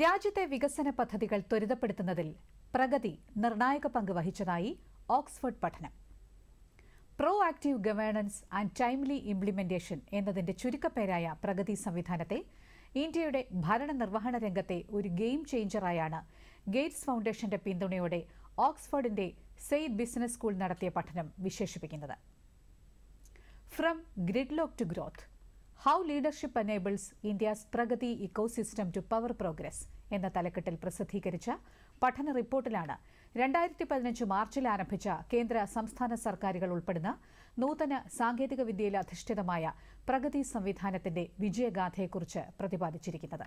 രാജ്യത്തെ വികസന പദ്ധതികൾ ത്വരിതപ്പെടുത്തുന്നതിൽ പ്രഗതി നിർണായക പങ്ക് വഹിച്ചതായി ഓക്സ്ഫോർഡ് പഠനം. Proactive governance and timely implementation എന്നതിന്റെ ചുരുക്കപ്പേരായ പ്രഗതി സംവിധാനത്തെ ഇന്ത്യയുടെ ഭരണനിർവഹണ രംഗത്തെ ഒരു ഗെയിം ചേഞ്ചറായാണ് ഗേറ്റ്സ് ഫൗണ്ടേഷന്റെ പിന്തുണയോടെ ഓക്സ്ഫോർഡിന്റെ സെയ്ദ് ബിസിനസ് സ്കൂൾ നടത്തിയ പഠനം വിശേഷിപ്പിക്കുന്നത്. From gridlock to growth how leadership enables India's Pragati ecosystem to power progress എന്ന തലക്കെട്ടിൽ പ്രസിദ്ധീകരിച്ച പഠന റിപ്പോർട്ടിലാണ് രണ്ടായിരത്തി പതിനഞ്ച് മാർച്ചിൽ ആരംഭിച്ച കേന്ദ്ര സംസ്ഥാന സർക്കാരുകൾ ഉൾപ്പെടുന്ന നൂതന സാങ്കേതിക വിദ്യയിൽ അധിഷ്ഠിതമായ പ്രഗതി സംവിധാനത്തിന്റെ വിജയഗാഥയെക്കുറിച്ച് പ്രതിപാദിച്ചിരിക്കുന്നത്.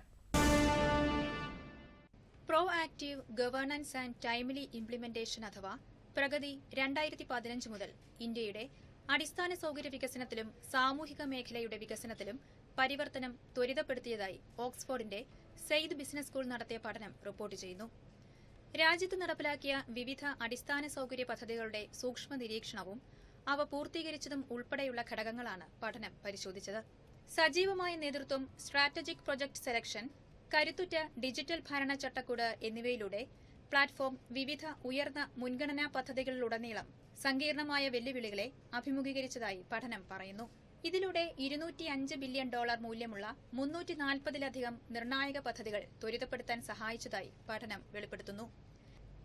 Proactive governance and timely implementation അഥവാ പ്രഗതി രണ്ടായിരത്തി പതിനഞ്ച് മുതൽ ഇന്ത്യയുടെ അടിസ്ഥാന സൌകര്യ വികസനത്തിലും സാമൂഹിക മേഖലയുടെ വികസനത്തിലും പരിവർത്തനം ത്വരിതപ്പെടുത്തിയതായി ഓക്സ്ഫോർഡിന്റെ സെയ്ദ് ബിസിനസ് സ്കൂൾ നടത്തിയ പഠനം റിപ്പോർട്ട് ചെയ്യുന്നു. രാജ്യത്ത് നടപ്പിലാക്കിയ വിവിധ അടിസ്ഥാന സൌകര്യ പദ്ധതികളുടെ സൂക്ഷ്മ നിരീക്ഷണവും അവ പൂർത്തീകരിച്ചതും ഉൾപ്പെടെയുള്ള ഘടകങ്ങളാണ് പഠനം പരിശോധിച്ചത്. സജീവമായ നേതൃത്വം സ്ട്രാറ്റജിക് പ്രൊജക്ട് സെലക്ഷൻ കരുത്തുറ്റ ഡിജിറ്റൽ ഭരണ ചട്ടക്കൂട് എന്നിവയിലൂടെ പ്ലാറ്റ്ഫോം വിവിധ ഉയർന്ന മുൻഗണനാ പദ്ധതികളിലുടനീളം സങ്കീർണമായ വെല്ലുവിളികളെ അഭിമുഖീകരിച്ചതായി പഠനം പറയുന്നു. ഇതിലൂടെ ഇരുന്നൂറ്റി അഞ്ച് ബില്യൺ ഡോളർ മൂല്യമുള്ള മുന്നൂറ്റി നാൽപ്പതിലധികം നിർണായക പദ്ധതികൾ ത്വരിതപ്പെടുത്താൻ സഹായിച്ചതായി പഠനം വെളിപ്പെടുത്തുന്നു.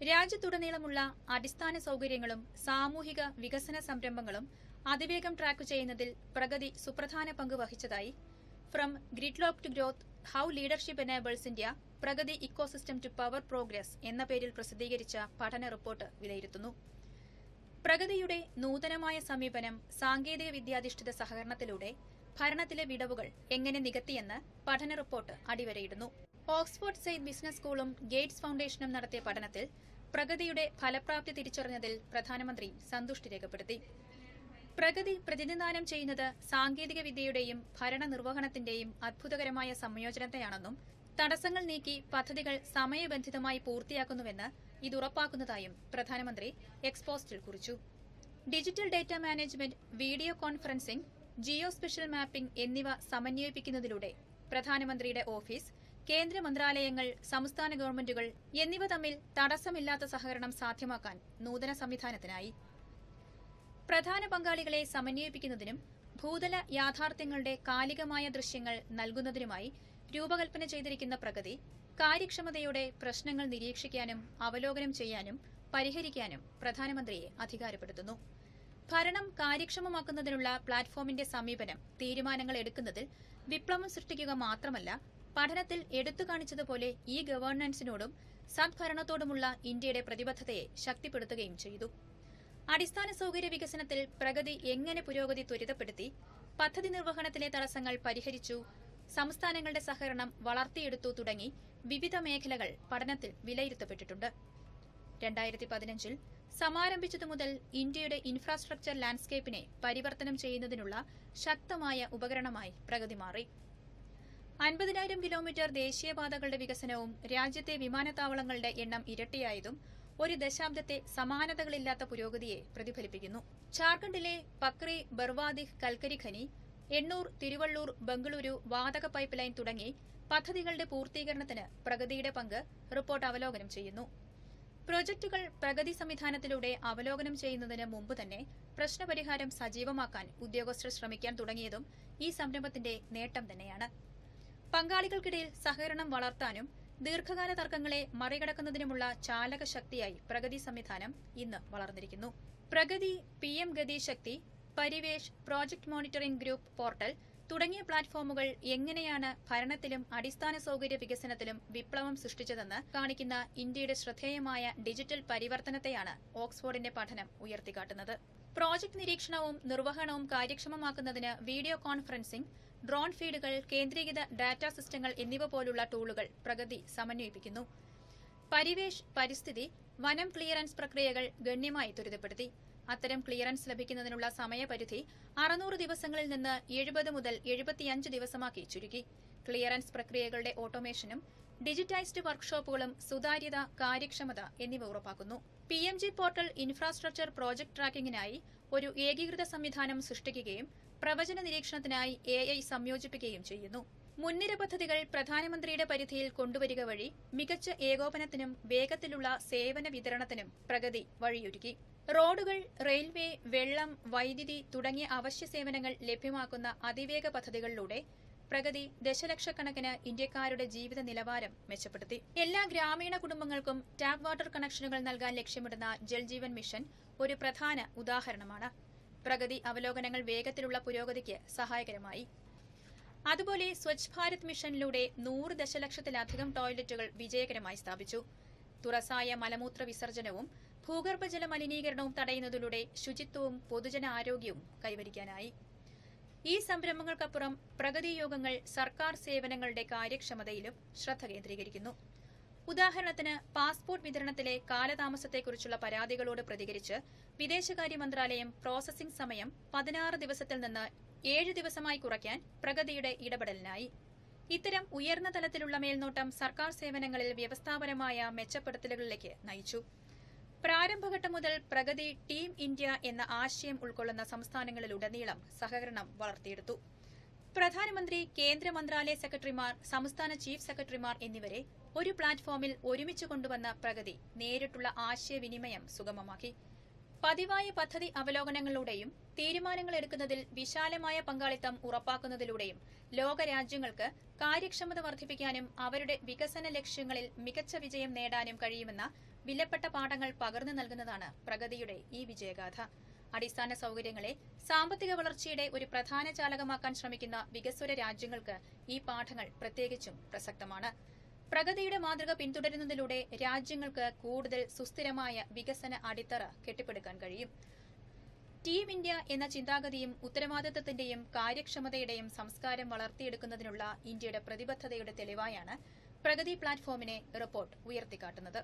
രാജ്യത്തുടനീളമുള്ള അടിസ്ഥാന സൌകര്യങ്ങളും സാമൂഹിക വികസന സംരംഭങ്ങളും അതിവേഗം ട്രാക്ക് ചെയ്യുന്നതിൽ പ്രഗതി സുപ്രധാന പങ്ക് വഹിച്ചതായി from gridlock to growth how leadership enables India Pragati ecosystem to power progress എന്ന പേരിൽ പ്രസിദ്ധീകരിച്ച പഠന റിപ്പോർട്ട് വിലയിരുത്തുന്നു. പ്രഗതിയുടെ നൂതനമായ സമീപനം സാങ്കേതിക വിദ്യാധിഷ്ഠിത സഹകരണത്തിലൂടെ ഭരണത്തിലെ വിടവുകൾ എങ്ങനെ നികത്തിയെന്ന് പഠന റിപ്പോർട്ട് അടിവരയിടുന്നു. ഓക്സ്ഫോർഡ് സെയ്ദ് ബിസിനസ് സ്കൂളും ഗേറ്റ്സ് ഫൗണ്ടേഷനും നടത്തിയ പഠനത്തിൽ പ്രഗതിയുടെ ഫലപ്രാപ്തി തിരിച്ചറിഞ്ഞതിൽ പ്രധാനമന്ത്രി സന്തുഷ്ടി രേഖപ്പെടുത്തി. പ്രഗതി പ്രതിനിധാനം ചെയ്യുന്നത് സാങ്കേതിക വിദ്യയുടെയും ഭരണ ഭരണനിർവഹണത്തിന്റെയും അത്ഭുതകരമായ സംയോജനത്തെയാണെന്നും തടസ്സങ്ങൾ നീക്കി പദ്ധതികൾ സമയബന്ധിതമായി പൂർത്തിയാക്കുന്നുവെന്ന് ഇത് ഉറപ്പാക്കുന്നതായും പ്രധാനമന്ത്രി എക്സ്പോസ്റ്റിൽ കുറിച്ചു. Digital data management video conferencing geospatial mapping എന്നിവ സമന്വയിപ്പിക്കുന്നതിലൂടെ പ്രധാനമന്ത്രിയുടെ ഓഫീസ് കേന്ദ്ര മന്ത്രാലയങ്ങൾ സംസ്ഥാന ഗവൺമെന്റുകൾ എന്നിവ തമ്മിൽ തടസ്സമില്ലാത്ത സഹകരണം സാധ്യമാക്കാൻ നൂതന സംവിധാനത്തിനായി പ്രധാന പങ്കാളികളെ സമന്വയിപ്പിക്കുന്നതിനും ഭൂതല യാഥാർത്ഥ്യങ്ങളുടെ കാലികമായ ദൃശ്യങ്ങൾ നൽകുന്നതിനുമായി രൂപകൽപ്പന ചെയ്തിരിക്കുന്ന പ്രഗതി കാര്യക്ഷമതയോടെ പ്രശ്നങ്ങൾ നിരീക്ഷിക്കാനും അവലോകനം ചെയ്യാനും പരിഹരിക്കാനും പ്രധാനമന്ത്രിയെ അധികാരപ്പെടുത്തുന്നു. ഭരണം കാര്യക്ഷമമാക്കുന്നതിനുള്ള പ്ലാറ്റ്ഫോമിന്റെ സമീപനം തീരുമാനങ്ങൾ എടുക്കുന്നതിൽ വിപ്ലവം സൃഷ്ടിക്കുക മാത്രമല്ല പഠനത്തിൽ എടുത്തു കാണിച്ചതുപോലെ ഈ ഗവേണൻസിനോടും സദ്ഭരണത്തോടുമുള്ള ഇന്ത്യയുടെ പ്രതിബദ്ധതയെ ശക്തിപ്പെടുത്തുകയും ചെയ്തു. അടിസ്ഥാന സൌകര്യ വികസനത്തിൽ പ്രഗതി എങ്ങനെ പുരോഗതി ത്വരിതപ്പെടുത്തി പദ്ധതി നിർവഹണത്തിലെ തടസ്സങ്ങൾ പരിഹരിച്ചു സംസ്ഥാനങ്ങളുടെ സഹകരണം വളർത്തിയെടുത്തു തുടങ്ങി വിവിധ മേഖലകൾ പഠനത്തിൽ വിലയിരുത്തപ്പെട്ടിട്ടുണ്ട്. രണ്ടായിരത്തി പതിനഞ്ചിൽ സമാരംഭിച്ചതു മുതൽ ഇന്ത്യയുടെ ഇൻഫ്രാസ്ട്രക്ചർ ലാൻഡ്സ്കേപ്പിനെ പരിവർത്തനം ചെയ്യുന്നതിനുള്ള ശക്തമായ ഉപകരണമായി പ്രഗതി മാറി. അൻപതിനായിരം കിലോമീറ്റർ ദേശീയപാതകളുടെ വികസനവും രാജ്യത്തെ വിമാനത്താവളങ്ങളുടെ എണ്ണം ഇരട്ടിയായതും ഒരു ദശാബ്ദത്തെ സമാനതകളില്ലാത്ത പുരോഗതിയെ പ്രതിഫലിപ്പിക്കുന്നു. ഝാർഖണ്ഡിലെ പക്രി ബർവാദിഹ് കൽക്കരി ഖനി എണ്ണൂർ തിരുവള്ളൂർ ബംഗളൂരു വാതക പൈപ്പ് ലൈൻ തുടങ്ങി പദ്ധതികളുടെ പൂർത്തീകരണത്തിന് പ്രഗതിയുടെ പങ്ക് റിപ്പോർട്ട് അവലോകനം ചെയ്യുന്നു. പ്രൊജക്ടുകൾ പ്രഗതി സംവിധാനത്തിലൂടെ അവലോകനം ചെയ്യുന്നതിന് മുമ്പ് തന്നെ പ്രശ്നപരിഹാരം സജീവമാക്കാൻ ഉദ്യോഗസ്ഥർ ശ്രമിക്കാൻ തുടങ്ങിയതും ഈ സംരംഭത്തിന്റെ നേട്ടം തന്നെയാണ്. പങ്കാളികൾക്കിടയിൽ സഹകരണം വളർത്താനും ദീർഘകാല തർക്കങ്ങളെ മറികടക്കുന്നതിനുമുള്ള ചാലക ശക്തിയായി പ്രഗതി സംവിധാനം ഇന്ന് വളർന്നിരിക്കുന്നു. Pragati P M Gati Shakti Parivesh project monitoring group portal തുടങ്ങിയ പ്ലാറ്റ്ഫോമുകൾ എങ്ങനെയാണ് ഭരണത്തിലും അടിസ്ഥാന സൌകര്യ വികസനത്തിലും വിപ്ലവം സൃഷ്ടിച്ചതെന്ന് കാണിക്കുന്ന ഇന്ത്യയുടെ ശ്രദ്ധേയമായ ഡിജിറ്റൽ പരിവർത്തനത്തെയാണ് ഓക്സ്ഫോർഡിന്റെ പഠനം ഉയർത്തിക്കാട്ടുന്നത്. പ്രോജക്ട് നിരീക്ഷണവും നിർവഹണവും കാര്യക്ഷമമാക്കുന്നതിന് വീഡിയോ കോൺഫറൻസിംഗ് ഡ്രോൺ ഫീഡുകൾ കേന്ദ്രീകൃത ഡാറ്റാ സിസ്റ്റങ്ങൾ എന്നിവ പോലുള്ള ടൂളുകൾ പ്രഗതി സമന്വയിപ്പിക്കുന്നു. പരിവേഷ് പരിസ്ഥിതി വനം ക്ലിയറൻസ് പ്രക്രിയകൾ ഗണ്യമായി ത്വരിതപ്പെടുത്തി. അത്തരം ക്ലിയറൻസ് ലഭിക്കുന്നതിനുള്ള സമയപരിധി അറുന്നൂറ് ദിവസങ്ങളിൽ നിന്ന് എഴുപത് മുതൽ എഴുപത്തിയഞ്ച് ദിവസമാക്കി ചുരുക്കി. ക്ലിയറൻസ് പ്രക്രിയകളുടെ ഓട്ടോമേഷനും ഡിജിറ്റൈസ്ഡ് വർക്ക്ഷോപ്പുകളും സുതാര്യത കാര്യക്ഷമത എന്നിവ ഉറപ്പാക്കുന്നു. P M G portal infrastructure project ട്രാക്കിംഗിനായി ഒരു ഏകീകൃത സംവിധാനം സൃഷ്ടിക്കുകയും പ്രവചന നിരീക്ഷണത്തിനായി എ ഐ സംയോജിപ്പിക്കുകയും ചെയ്യുന്നു. മുൻനിര പദ്ധതികൾ പ്രധാനമന്ത്രിയുടെ പരിധിയിൽ കൊണ്ടുവരിക വഴി മികച്ച ഏകോപനത്തിനും വേഗത്തിലുള്ള സേവന വിതരണത്തിനും പ്രഗതി വഴിയൊരുക്കി. റോഡുകൾ റെയിൽവേ വെള്ളം വൈദ്യുതി തുടങ്ങിയ അവശ്യ സേവനങ്ങൾ ലഭ്യമാക്കുന്ന അതിവേഗ പദ്ധതികളിലൂടെ പ്രഗതി ദശലക്ഷക്കണക്കിന് ഇന്ത്യക്കാരുടെ ജീവിത നിലവാരം മെച്ചപ്പെടുത്തി. എല്ലാ ഗ്രാമീണ കുടുംബങ്ങൾക്കും ടാപ്പ് വാട്ടർ കണക്ഷനുകൾ നൽകാൻ ലക്ഷ്യമിടുന്ന ജൽജീവൻ മിഷൻ ഒരു പ്രധാന ഉദാഹരണമാണ്. പ്രഗതി അവലോകനങ്ങൾ വേഗത്തിലുള്ള പുരോഗതിക്ക് സഹായകരമായി. അതുപോലെ സ്വച്ഛ് ഭാരത് മിഷനിലൂടെ നൂറ് ദശലക്ഷത്തിലധികം ടോയ്ലറ്റുകൾ വിജയകരമായി സ്ഥാപിച്ചു. തുറസായ മലമൂത്ര വിസർജനവും ഭൂഗർഭജല മലിനീകരണവും തടയുന്നതിലൂടെ ശുചിത്വവും പൊതുജന ആരോഗ്യവും കൈവരിക്കാനായി. ഈ സംരംഭങ്ങൾക്കപ്പുറം പ്രഗതി യോഗങ്ങൾ സർക്കാർ സേവനങ്ങളുടെ കാര്യക്ഷമതയിലും ശ്രദ്ധ കേന്ദ്രീകരിക്കുന്നു. ഉദാഹരണത്തിന് പാസ്പോർട്ട് വിതരണത്തിലെ കാലതാമസത്തെക്കുറിച്ചുള്ള പരാതികളോട് പ്രതികരിച്ച് വിദേശകാര്യ മന്ത്രാലയം പ്രോസസിംഗ് സമയം പതിനാറ് ദിവസത്തിൽ നിന്ന് ഏഴ് ദിവസമായി കുറയ്ക്കാൻ പ്രഗതിയുടെ ഇടപെടലിനായി. ഇത്തരം ഉയർന്ന തലത്തിലുള്ള മേൽനോട്ടം സർക്കാർ സേവനങ്ങളിൽ വ്യവസ്ഥാപരമായ മെച്ചപ്പെടുത്തലുകളിലേക്ക് നയിച്ചു. പ്രാരംഭഘട്ടം മുതൽ പ്രഗതി ടീം ഇന്ത്യ എന്ന ആശയം ഉൾക്കൊള്ളുന്ന സംസ്ഥാനങ്ങളിലുടനീളം സഹകരണം വളർത്തിയെടുത്തു. പ്രധാനമന്ത്രി കേന്ദ്ര മന്ത്രാലയ സെക്രട്ടറിമാർ സംസ്ഥാന ചീഫ് സെക്രട്ടറിമാർ എന്നിവരെ ഒരു പ്ലാറ്റ്ഫോമിൽ ഒരുമിച്ച് കൊണ്ടുവന്ന പ്രഗതി നേരിട്ടുള്ള ആശയവിനിമയം സുഗമമാക്കി. പതിവായ പദ്ധതി അവലോകനങ്ങളിലൂടെയും തീരുമാനങ്ങൾ എടുക്കുന്നതിൽ വിശാലമായ പങ്കാളിത്തം ഉറപ്പാക്കുന്നതിലൂടെയും ലോകരാജ്യങ്ങൾക്ക് കാര്യക്ഷമത വർദ്ധിപ്പിക്കാനും അവരുടെ വികസന ലക്ഷ്യങ്ങളിൽ മികച്ച വിജയം നേടാനും കഴിയുമെന്ന വിലപ്പെട്ട പാഠങ്ങൾ പകർന്നു നൽകുന്നതാണ് പ്രഗതിയുടെ ഈ വിജയഗാഥ. അടിസ്ഥാന സൗകര്യങ്ങളെ സാമ്പത്തിക വളർച്ചയുടെ ഒരു പ്രധാന ചാലകമാക്കാൻ ശ്രമിക്കുന്ന വികസ്വര രാജ്യങ്ങൾക്ക് ഈ പാഠങ്ങൾ പ്രത്യേകിച്ചും പ്രസക്തമാണ്. പ്രഗതിയുടെ മാതൃക പിന്തുടരുന്നതിലൂടെ രാജ്യങ്ങൾക്ക് കൂടുതൽ സുസ്ഥിരമായ വികസന അടിത്തറ കെട്ടിപ്പടുക്കാൻ കഴിയും. ടീം ഇന്ത്യ എന്ന ചിന്താഗതിയും ഉത്തരവാദിത്തത്തിന്റെയും കാര്യക്ഷമതയുടെയും സംസ്കാരം വളർത്തിയെടുക്കുന്നതിനുള്ള ഇന്ത്യയുടെ പ്രതിബദ്ധതയുടെ തെളിവായാണ് പ്രഗതി പ്ലാറ്റ്ഫോമിനെ റിപ്പോർട്ട് ഉയർത്തിക്കാട്ടുന്നത്.